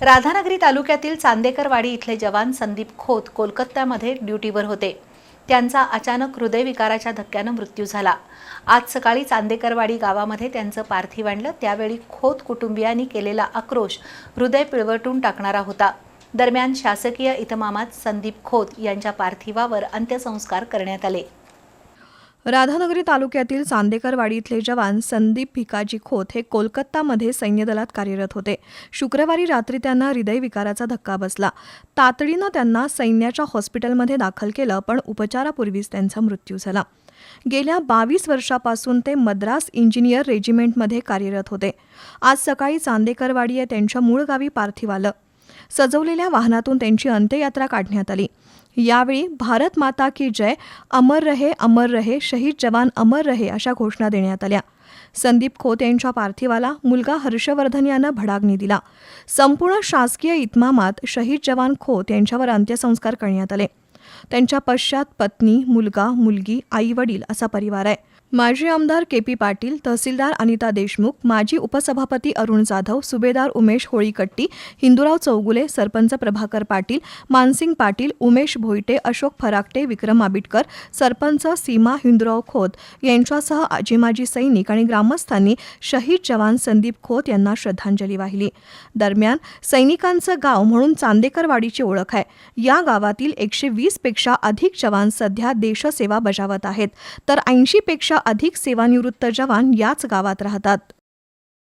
राधानगरी तालुक्यातील चांदेकरवाडी इथले जवान संदीप खोत कोलकात्यामध्ये ड्युटीवर होते. त्यांचा अचानक हृदयविकाराच्या धक्क्यानं मृत्यू झाला. आज सकाळी चांदेकरवाडी गावामध्ये त्यांचं पार्थिव आणलं. त्यावेळी खोत कुटुंबियांनी केलेला आक्रोश हृदय पिळवटून टाकणारा होता. दरम्यान शासकीय इतमामात संदीप खोत यांच्या पार्थिवावर अंत्यसंस्कार करण्यात आले. राधानगरी तालुक्यातील चांदेकरवाडी इथले जवान संदीप भिकाजी खोत हे कोलकातामध्ये सैन्यदलात कार्यरत होते. शुक्रवारी रात्री त्यांना हृदयविकाराचा धक्का बसला. तातडीनं त्यांना सैन्याच्या हॉस्पिटलमध्ये दाखल केलं पण उपचारापूर्वीच त्यांचा मृत्यू झाला. गेल्या बावीस वर्षापासून ते मद्रास इंजिनियर रेजिमेंटमध्ये कार्यरत होते. आज सकाळी चांदेकरवाडी या त्यांच्या मूळ गावी पार्थिव आलं. सजवलेल्या वाहनातून त्यांची अंत्ययात्रा काढण्यात आली. यावेळी भारत माता की जय अमर रहे अमर रहे शहीद जवान अमर रहे अशा घोषणा देण्यात आल्या. संदीप खोत यांच्या पार्थिवाला मुलगा हर्षवर्धन यानं भडागणी दिला. संपूर्ण शासकीय इतमामात शहीद जवान खोत यांच्यावर अंत्यसंस्कार करण्यात आले. त्यांच्या पश्चात पत्नी मुलगा मुलगी आई वडील असा परिवार आहे. माजी आमदार के पी पाटील तहसीलदार अनिता देशमुख माजी उपसभापती अरुण जाधव सुभेदार उमेश होळीकट्टी हिंदुराव चौगुले सरपंच प्रभाकर पाटील मानसिंग पाटील उमेश भोईटे अशोक फराकटे विक्रम आबिटकर सरपंच सीमा हिंदुराव खोत यांच्यासह आजी माजी सैनिक आणि ग्रामस्थांनी शहीद जवान संदीप खोत यांना श्रद्धांजली वाहिली. दरम्यान सैनिकांचं गाव म्हणून चांदेकरवाडीची ओळख आहे. या गावातील एकशे वीसपेक्षा अधिक जवान सध्या देशसेवा बजावत आहेत. तर ऐंशीपेक्षा अधिक सेवानिवृत्त जवान याच गावात राहतात.